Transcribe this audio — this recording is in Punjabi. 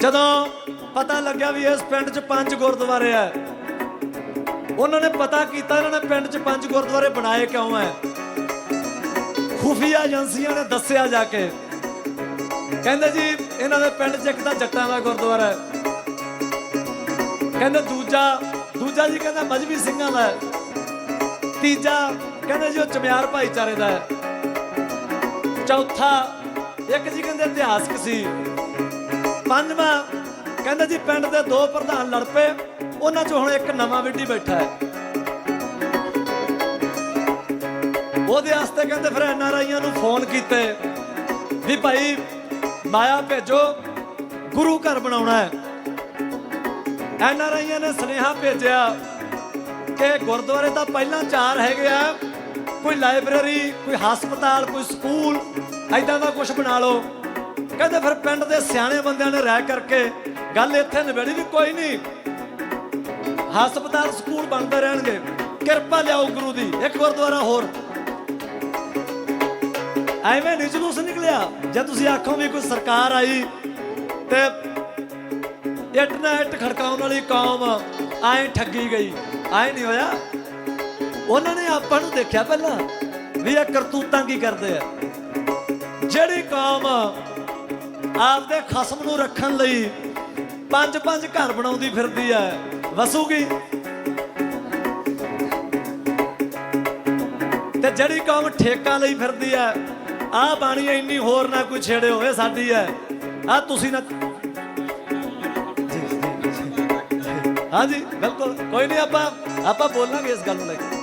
ਜਦੋਂ ਪਤਾ ਲੱਗਿਆ ਵੀ ਇਸ ਪਿੰਡ 'ਚ ਪੰਜ ਗੁਰਦੁਆਰੇ ਆ ਉਹਨਾਂ ਨੇ ਪਤਾ ਕੀਤਾ ਇਹਨਾਂ ਨੇ ਪਿੰਡ 'ਚ ਪੰਜ ਗੁਰਦੁਆਰੇ ਬਣਾਏ ਕਿਉਂ ਐ? ਖੁਫੀਆ ਏਜੰਸੀਆਂ ਨੇ ਦੱਸਿਆ ਜਾ ਕੇ। ਕਹਿੰਦੇ ਜੀ, ਇਹਨਾਂ ਦੇ ਪਿੰਡ 'ਚ ਇੱਕ ਤਾਂ ਜੱਟਾਂ ਦਾ ਗੁਰਦੁਆਰਾ ਹੈ ਕਹਿੰਦੇ ਦੂਜਾ ਦੂਜਾ ਜੀ ਕਹਿੰਦਾ ਮਜਬੀ ਸਿੰਘਾਂ ਦਾ ਹੈ ਤੀਜਾ ਕਹਿੰਦੇ ਜੀ ਉਹ ਚਮਿਆਰ ਭਾਈਚਾਰੇ ਦਾ ਹੈ ਚੌਥਾ, ਇੱਕ ਜੀ ਕਹਿੰਦੇ ਇਤਿਹਾਸਕ ਸੀ। ਪੰਜਵਾਂ, ਕਹਿੰਦੇ ਜੀ, ਪਿੰਡ ਦੇ ਦੋ ਪ੍ਰਧਾਨ ਲੜ ਪਏ, ਉਹਨਾਂ ਚੋਂ ਹੁਣ ਇੱਕ ਨਵਾਂ ਵਿੱਢੀ ਬੈਠਾ ਹੈ। ਉਹਦੇ ਵਾਸਤੇ ਕਹਿੰਦੇ ਫਿਰ ਐਨਆਰਆਈਆਂ ਨੂੰ ਫੋਨ ਕੀਤੇ ਵੀ ਭਾਈ ਮਾਇਆ ਭੇਜੋ, ਗੁਰੂ ਘਰ ਬਣਾਉਣਾ ਹੈ। ਐਨਆਰਆਈਆਂ ਨੇ ਸੁਨੇਹਾ ਭੇਜਿਆ ਕਿ ਗੁਰਦੁਆਰੇ ਤਾਂ ਪਹਿਲਾਂ ਚਾਰ ਹੈਗੇ ਆ, ਕੋਈ ਲਾਇਬ੍ਰੇਰੀ, ਕੋਈ ਹਸਪਤਾਲ, ਕੋਈ ਸਕੂਲ ਐਦਾਂ ਦਾ ਕੁਝ ਬਣਾ ਲਓ। ਕਹਿੰਦੇ ਫਿਰ ਪਿੰਡ ਦੇ ਸਿਆਣੇ ਬੰਦਿਆਂ ਨੇ ਰਾਇ ਕਰਕੇ ਗੱਲ ਇੱਥੇ ਨਿਬੜੀ ਵੀ ਕੋਈ ਨਹੀਂ। ਹਸਪਤਾਲ, ਸਕੂਲ ਬਣਦੇ ਰਹਿਣਗੇ। ਕਿਰਪਾ ਲਿਆਓ ਗੁਰੂ ਦੀ, ਇੱਕ ਗੁਰਦੁਆਰਾ ਹੋਰ। ਐਵੇਂ ਨਹੀਂ ਜਲੂਸ ਨਿਕਲਿਆ। ਜੇ ਤੁਸੀਂ ਆਖੋ ਵੀ ਕੋਈ ਸਰਕਾਰ ਆਈ ਤੇ ਇੱਟ ਨਾ ਇੱਟ ਖੜਕਾਉਣ ਵਾਲੀ ਕੌਮ ਐਂ ਠੱਗੀ ਗਈ। ਐਂ ਨਹੀਂ ਹੋਇਆ। ਉਹਨਾਂ ਨੇ ਆਪਾਂ ਨੂੰ ਦੇਖਿਆ ਪਹਿਲਾਂ ਵੀ ਇਹ ਕਰਤੂਤਾਂ ਕੀ ਕਰਦੇ ਆ। ਜਿਹੜੀ ਕੌਮ ਆਪਦੇ ਖਸਮ ਨੂੰ ਰੱਖਣ ਲਈ ਪੰਜ ਪੰਜ ਘਰ ਬਣਾਉਂਦੀ ਫਿਰਦੀ ਹੈ ਵਸੂਗੀ। ਤੇ ਜਿਹੜੀ ਕੌਮ ਠੇਕਾ ਲਈ ਫਿਰਦੀ ਹੈ ਆਹ ਬਾਣੀ ਇੰਨੀ ਹੋਰ ਨਾ ਕੋਈ ਛੇੜੇ ਹੋਵੇ ਸਾਡੀ ਹੈ ਆ ਤੁਸੀਂ ਨਾ ਹਾਂਜੀ, ਬਿਲਕੁਲ। ਕੋਈ ਨਹੀਂ, ਆਪਾਂ ਆਪਾਂ ਬੋਲਾਂਗੇ ਇਸ ਗੱਲ ਨੂੰ ਲੈ ਕੇ।